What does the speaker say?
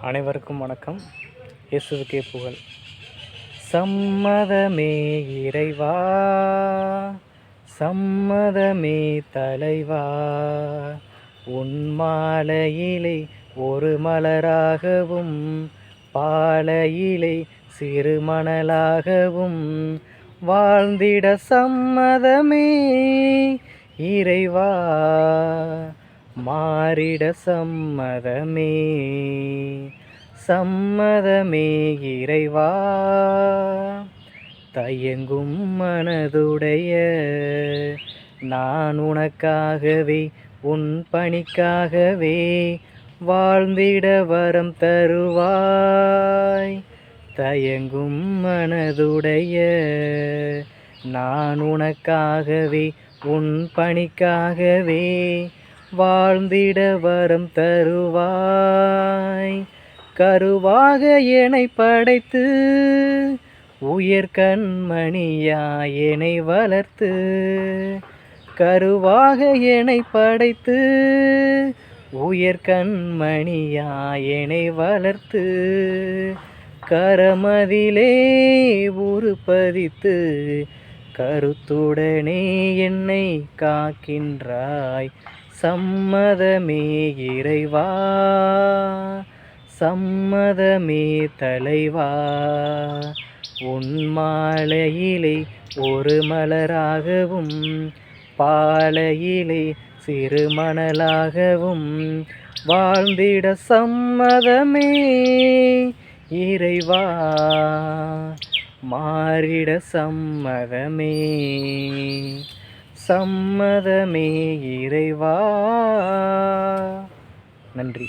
அனைவருக்கும் வணக்கம். இயேசுவுக்கே புகழ். சம்மதமே இறைவா சம்மதமே தலைவா உன் மாலையிலே ஒரு மலராகவும் பாலையிலே சிறு மணலாகவும் வாழ்ந்திட சம்மதமே இறைவா மாறிட சம்மதமே. சம்மதமே இறைவா. தயங்கும் மனதுடைய நான் உனக்காகவே உன் பணிக்காகவே வாழ்ந்திட வரம் தருவாய். தயங்கும் மனதுடைய நான் உனக்காகவே உன் பணிக்காகவே வாழ்ந்திட வரம் தருவாய். கருவாக என்னை படைத்து உயர் கண்மணியா என்னை வளர்த்து கருவாக என்னை படைத்து உயர் கண்மணியா என்னை வளர்த்து கரமதிலே உருப்பதித்து கருத்துடனே என்னை காக்கின்றாய் சம்மதமே இறைவா. சம்மதமே தலைவா. உன் மாலையிலே ஒரு மலராகவும் பாலையிலே சிறு மணலாகவும் வாழ்ந்திட சம்மதமே இறைவா. மாறிட சம்மதமே சம்மதமே இறைவா. நன்றி.